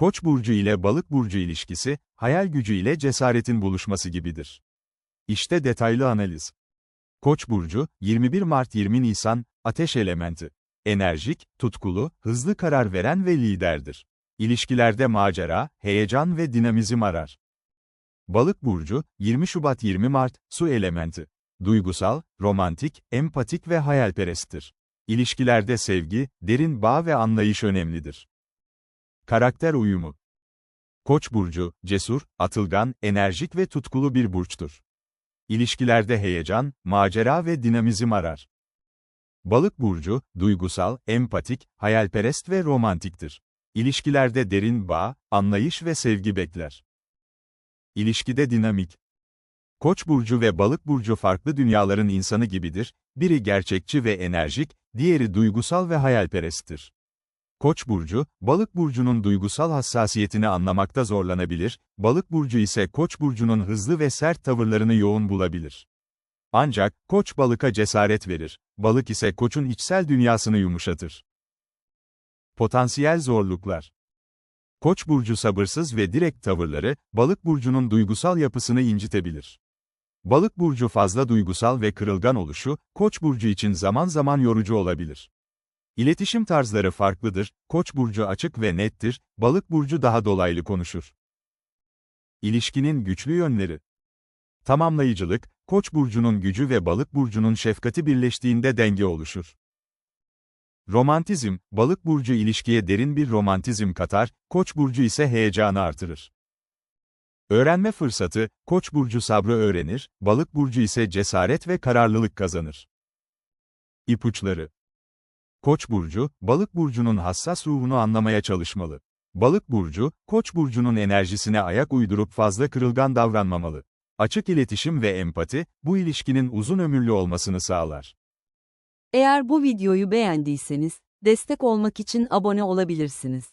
Koç burcu ile balık burcu ilişkisi, hayal gücü ile cesaretin buluşması gibidir. İşte detaylı analiz. Koç burcu, 21 Mart 20 Nisan, ateş elementi. Enerjik, tutkulu, hızlı karar veren ve liderdir. İlişkilerde macera, heyecan ve dinamizm arar. Balık burcu, 20 Şubat 20 Mart, su elementi. Duygusal, romantik, empatik ve hayalperesttir. İlişkilerde sevgi, derin bağ ve anlayış önemlidir. Karakter uyumu. Koç burcu, cesur, atılgan, enerjik ve tutkulu bir burçtur. İlişkilerde heyecan, macera ve dinamizm arar. Balık burcu, duygusal, empatik, hayalperest ve romantiktir. İlişkilerde derin bağ, anlayış ve sevgi bekler. İlişkide dinamik. Koç burcu ve balık burcu farklı dünyaların insanı gibidir, biri gerçekçi ve enerjik, diğeri duygusal ve hayalperesttir. Koç burcu, balık burcunun duygusal hassasiyetini anlamakta zorlanabilir, balık burcu ise koç burcunun hızlı ve sert tavırlarını yoğun bulabilir. Ancak, koç balıka cesaret verir, balık ise koçun içsel dünyasını yumuşatır. Potansiyel zorluklar Koç burcu sabırsız ve direkt tavırları, balık burcunun duygusal yapısını incitebilir. Balık burcu fazla duygusal ve kırılgan oluşu, Koç burcu için zaman zaman yorucu olabilir. İletişim tarzları farklıdır, Koç burcu açık ve nettir, Balık burcu daha dolaylı konuşur. İlişkinin güçlü yönleri. Tamamlayıcılık, Koç burcunun gücü ve Balık burcunun şefkati birleştiğinde denge oluşur. Romantizm, Balık burcu ilişkiye derin bir romantizm katar, Koç burcu ise heyecanı artırır. Öğrenme fırsatı, Koç burcu sabrı öğrenir, Balık burcu ise cesaret ve kararlılık kazanır. İpuçları Koç burcu, Balık burcunun hassas ruhunu anlamaya çalışmalı. Balık burcu, Koç burcunun enerjisine ayak uydurup fazla kırılgan davranmamalı. Açık iletişim ve empati, bu ilişkinin uzun ömürlü olmasını sağlar. Eğer bu videoyu beğendiyseniz, destek olmak için abone olabilirsiniz.